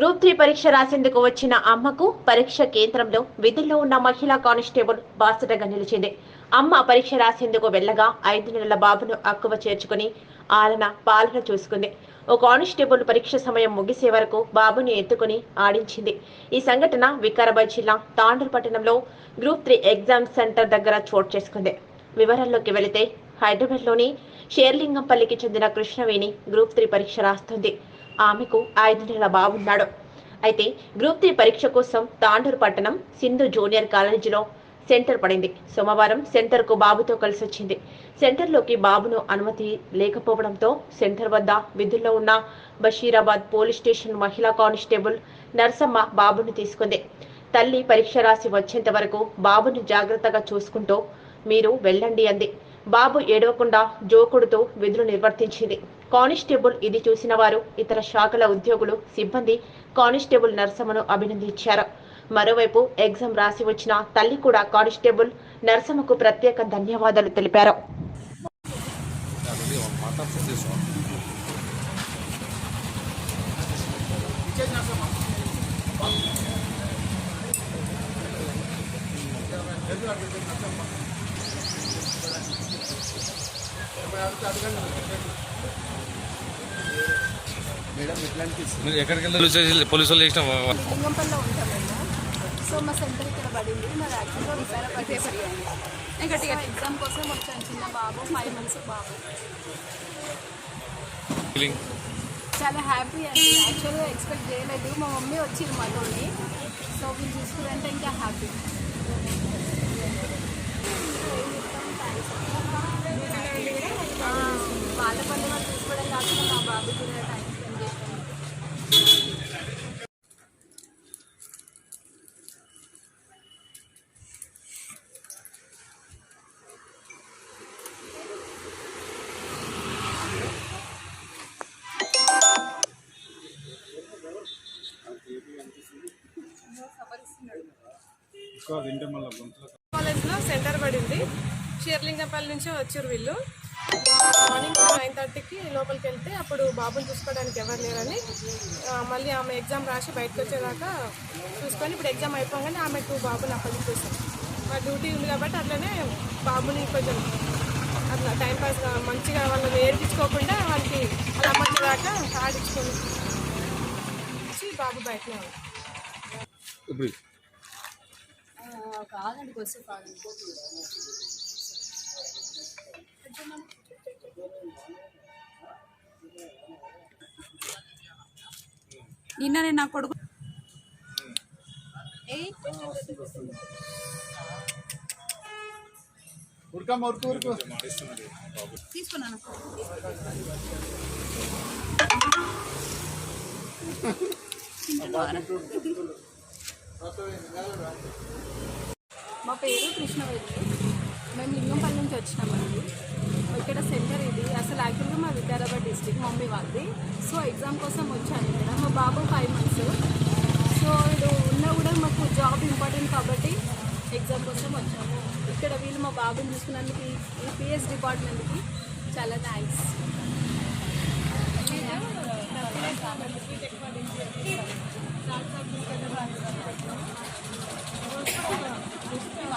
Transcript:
Group three పరీక్ష రాసేందుకు వచ్చిన అమ్మకు పరీక్ష కేంద్రంలో విధుల్లో ఉన్న మహిళా కానిస్టేబుల్ బాసటగా నిలిచింది. అమ్మ పరీక్ష రాసేందుకు వెళ్ళగా ఐదు నెలల బాబును అక్కువ చేర్చుకుని ఆలన పాలన చూసుకుంది. ఓ కానిస్టేబుల్ పరీక్ష సమయం ముగిసే వరకు బాబుని ఎత్తుకుని ఆడించింది. ఈ సంఘటన వికారాబాద్ జిల్లా తాండూరు పట్టణంలో గ్రూప్ త్రీ ఎగ్జామ్ సెంటర్ దగ్గర చోటు చేసుకుంది. వివరాల్లోకి వెళితే హైదరాబాద్లోని షేర్లింగంపల్లికి చెందిన కృష్ణవేణి గ్రూప్ త్రీ పరీక్ష రాస్తుంది. ఆమెకు ఐదు నెలల బాబున్నాడు అయితే గ్రూప్ త్రీ పరీక్ష కోసం తాండూరు పట్టణం సింధు జూనియర్ కాలేజీలో సెంటర్ పడింది. సోమవారం సెంటర్కు బాబుతో కలిసి వచ్చింది. సెంటర్లోకి బాబును అనుమతి లేకపోవడంతో సెంటర్ వద్ద విధుల్లో ఉన్న బషీరాబాద్ పోలీస్ స్టేషన్ మహిళా కానిస్టేబుల్ నర్సమ్మ బాబును తీసుకుంది. తల్లి పరీక్ష రాసి వచ్చేంత వరకు బాబును జాగ్రత్తగా చూసుకుంటూ మీరు వెళ్ళండి అంది. బాబు ఏడవకుండా జోకుడుతో విధులు నిర్వర్తించింది. కానిస్టేబుల్ ఇది చూసిన వారు ఇతర శాఖల ఉద్యోగులు సిబ్బంది కానిస్టేబుల్ నర్సమ్మను అభినందించారు. మరోవైపు ఎగ్జామ్ రాసి వచ్చిన తల్లి కూడా కానిస్టేబుల్ నర్సమ్మకు ప్రత్యేక ధన్యవాదాలు తెలిపారు. మీరు ఎక్కడికి వెళ్ళి పోలీస్ వాళ్ళు చేసిన సో మా సెంటర్ ఇక్కడ పడింది. మాది యాక్చువల్గా వికారాబాద్ ఇంకా ఎగ్జామ్ కోసం వచ్చాను చిన్న బాబు ఫైవ్ మంత్స్ బాబు. ఫీలింగ్ చాలా హ్యాపీ అండి. యాక్చువల్గా ఎక్స్పెక్ట్ చేయలేదు. మా మమ్మీ వచ్చింది మాతోని సో వీళ్ళు చూసుకుంటే ఇంకా హ్యాపీ కాలేజ్లో సెంటర్ పడింది. షేర్లింగపల్లి నుంచి వచ్చారు వీళ్ళు. మార్నింగ్ నైన్ థర్టీకి లోపలికి వెళ్తే అప్పుడు బాబుని చూసుకోవడానికి ఎవరు లేరని మళ్ళీ ఆమె ఎగ్జామ్ రాసి బయటకు వచ్చేదాకా చూసుకొని ఇప్పుడు ఎగ్జామ్ అయిపోగానే ఆమెకు బాబుని అప్పగించేసాం మా డ్యూటీ ఉంది కాబట్టి అట్లనే బాబుని కొంచెం అట్లా టైంపాస్గా మంచిగా వాళ్ళని నేర్పించుకోకుండా వాళ్ళకి వాళ్ళ అమ్మ వచ్చేదాకా ఆడించుకొని బాబు బయటనే ఉంది ఇప్పుడు కాదండి కొంచెం కాదండి నిన్ననే నా కొడుకు తీసుకున్నాను. మా పేరు కృష్ణవేణి. మేము లింగంపల్లి నుంచి వచ్చినామండి. ఇక్కడ సెంటర్ ఇది. అసలు యాక్చువల్గా మా వికారాబాద్ డిస్టిక్ మమ్మీ వాళ్ళది. సో ఎగ్జామ్ కోసం వచ్చాను ఇక్కడ. మా బాబు ఫైవ్ మంత్స్. సో ఇది ఉన్నా కూడా మాకు జాబ్ ఇంపార్టెంట్ కాబట్టి ఎగ్జామ్ కోసం వచ్చాము. ఇక్కడ వీళ్ళు మా బాబుని చూసుకున్నందుకు ఈ పిఎస్ డిపార్ట్మెంట్కి చాలా థ్యాంక్స్.